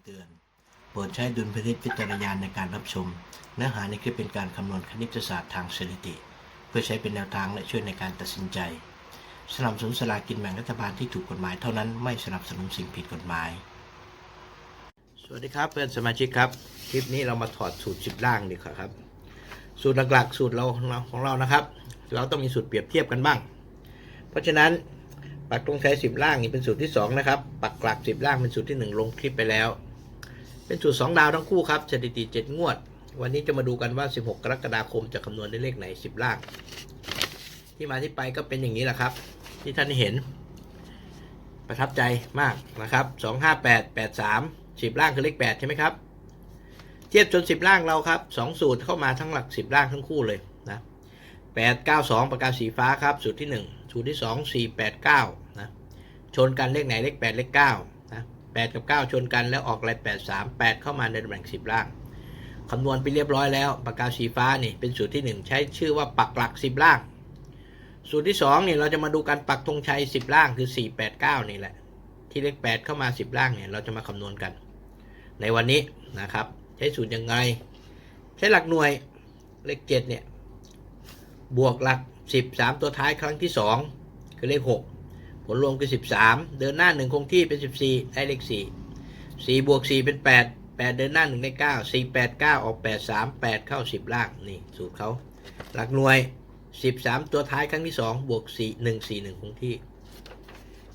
ำเตือน โปรดใช้ดุลพินิจพิจารณาในการรับชม เนื้อหาในคลิปเป็นการคำนวณคณิตศาสตร์ทางสถิติ เพื่อใช้เป็นแนวทางและช่วยในการตัดสินใจ สนับสนุนสลากินแบ่งรัฐบาลที่ถูกกฎหมายเท่านั้นไม่สนับสนุนสิ่งผิดกฎหมาย สวัสดีครับเพื่อนสมาชิกครับ คลิปนี้เรามาถอดสูตรสิบล่างดีกว่าครับ สูตรหลักๆ สูตรเราของเรานะครับ เราต้องมีสูตรเปรียบเทียบกันบ้าง เพราะฉะนั้นปักตรงใช้สิบล่างนี่เป็นสูตรที่สองนะครับ ปักกลักสิบล่างเป็นสูตรที่หนึ่งลงคลิปไปแล้ว เป็นสูตรสองดาวทั้งคู่ครับสถิติเจ็ดงวด วันนี้จะมาดูกันว่า 16 กรกฎาคมจะคำนวณได้เลขไหน 10 ล่าง ที่มาที่ไปก็เป็นอย่างนี้แหละครับ ที่ท่านเห็น ประทับใจมากนะครับ 2 5 8 8 3 10 ล่างคือเลข 8 ใช่ไหมครับ เทียบจน 10 ล่างเราครับ 2 สูตรเข้ามาทั้งหลัก 10 ล่างทั้งคู่เลยนะ8 9 2 ประกาศสีฟ้าครับ สูตรที่ 1 สูตรที่ 2 4 8 9นะชนกันเลขไหนเลข 8 เลข 9 8 กับ 9 ชนกันแล้วออกอะไร8 3 8 เข้ามาในตำแหน่ง 10 ล่างคำนวณไปเรียบร้อยแล้วปากกาสีฟ้านี่เป็นสูตรที่ 1 ใช้ชื่อว่าปักหลัก 10 ล่าง สูตรที่2นี่ยเราจะมาดูการปักธงชัย 10 ล่างคือ 4 8 9 นี่แหละ ที่เลข 8 เข้ามา 10 ล่างเนี่ยเราจะมาคำนวณกัน ในวันนี้นะครับ ใช้สูตรยังไง ใช้หลักหน่วยเลข7เนี่ยบวกหลัก 10 3 ตัวท้ายครั้งที่ 2 คือเลข 6 ลรวมคือ 13 เดินหน้า 1 คงที่เป็น 14 ได้เลข 4 4 บวก 4 เป็น 8 8 เดินหน้า 1 ได้ 9 4 8 9 ออก 8 3 8 เข้า 10 ล่าง นี่สูตรเขาหลักหน่วย 13 ตัวท้ายครั้งที่ 2 บวก 4 1 4 1 คงที่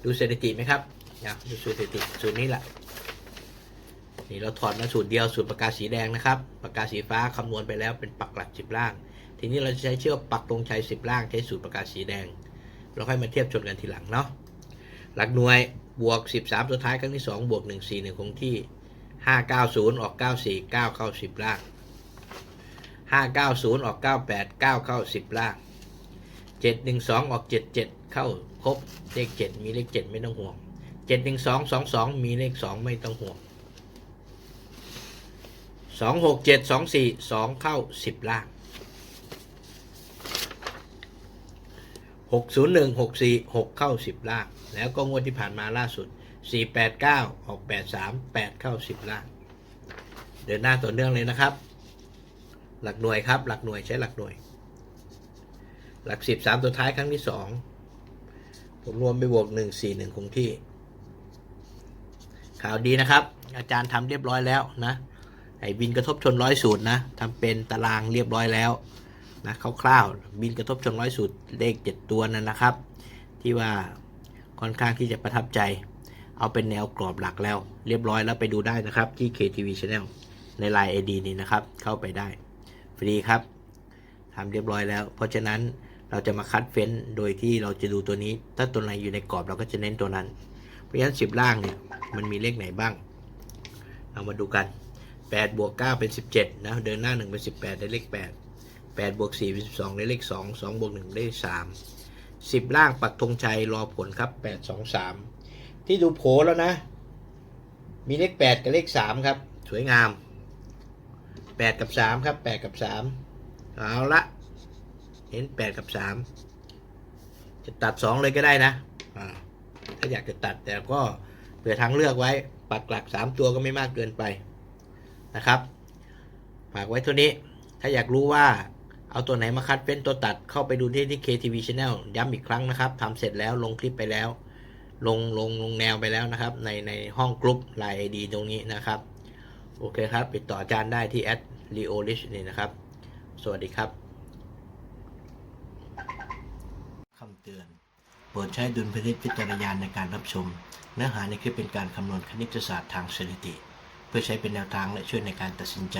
ดูสถิติไหมครับนะดูสถิติสูตรนี้แหละนี่เราถอดมาสูตรเดียวสูตรปากกาสีแดงนะครับปากกาสีฟ้าคำนวณไปแล้วเป็นปักหลัก 10 ล่าง ทีนี้เราจะใช้เชือกปักตรงชัย10 ล่างใช้สูตรปากกาสีแดง เราค่อยมาเทียบชนกันทีหลังเนาะหลักหน่วยบวก 13ตัวท้ายครั้งที่ 2 บวก 1 4 1 คงที่ 590 ออก 94 9 เข้า 10 ล่าง 590 ออก 98 9 เข้า 10 ล่าง 712 ออก 77 เข้าครบเลข 7 มีเลข 7 ไม่ต้องห่วง 712 22 มีเลข 2 ไม่ต้องห่วง 267 24 2 เข้า 10 ล่าง 601 64 6 เข้า 10 ล่าง แล้วก็งวดที่ผ่านมาล่าสุด 489 ออก 83 8 เข้า 10 ล่าง เดินหน้าต่อเนื่องเลยนะครับ หลักหน่วยครับ หลักหน่วยใช้หลักหน่วย หลัก 10 3 ตัวท้ายครั้งที่ 2 ผมรวมไปบวก 1 4 1 คงที่ ข่าวดีนะครับ อาจารย์ทำเรียบร้อยแล้วนะไอ้บินกระทบชนร้อยสูตรนะทำเป็นตารางเรียบร้อยแล้ว นะคร่าวๆบินกระทบชนร้อยสูตรเลขเจ็ดตัวนั่นนะครับ ที่ว่าค่อนข้างที่จะประทับใจ เอาเป็นแนวกรอบหลักแล้ว เรียบร้อยแล้วไปดูได้นะครับ ที่ KTV Channel ใน Line ID นี้นะครับ เข้าไปได้ ฟรีครับทำเรียบร้อยแล้ว เพราะฉะนั้นเราจะมาคัดเฟ้นโดยที่เราจะดูตัวนี้ ถ้าตัวไหนอยู่ในกรอบเราก็จะเน้นตัวนั้น เพราะฉะนั้นสิบล่างเนี่ยมันมีเลขไหนบ้างเรามาดูกัน8บวก9เป็น 17 นะ เดินหน้า 1 เป็น 18 ได้เลข 8 8บวก4เป็น12 ได้เลข 2 2บวก1ได้ 3 10 ล่างปักธงชัยรอผลครับ 8 2 3 ที่ดูโผแล้วนะ มีเลข 8 กับเลข 3 ครับ สวยงาม 8 กับ 3 ครับ 8 กับ 3 เอาละ เห็น 8 กับ 3 จะตัด 2 เลยก็ได้นะถ้าอยากจะตัดแต่ก็เผื่อทางเลือกไว้ ปักหลัก 3 ตัวก็ไม่มากเกินไปนะครับ ฝากไว้เท่านี้ ถ้าอยากรู้ว่า เอาตัวไหนมาคัดเป็นตัวตัดเข้าไปดูที่ที่ KTV Channel ย้ำอีกครั้งนะครับทำเสร็จแล้วลงคลิปไปแล้ว ลงลงลงแนวไปแล้วนะครับ ในในห้องกรุ๊ปไลน์ไอดีตรงนี้นะครับ โอเคครับติดต่ออาจารย์ได้ที่แอด l e o l i s h นี่นะครับ สวัสดีครับคำเตือนโปรดใช้ดุลพินิจพิจารณาในการรับชม เนื้อหาในคลิปเป็นการคำนวณคณิตศาสตร์ทางสถิติ เพื่อใช้เป็นแนวทางและช่วยในการตัดสินใจ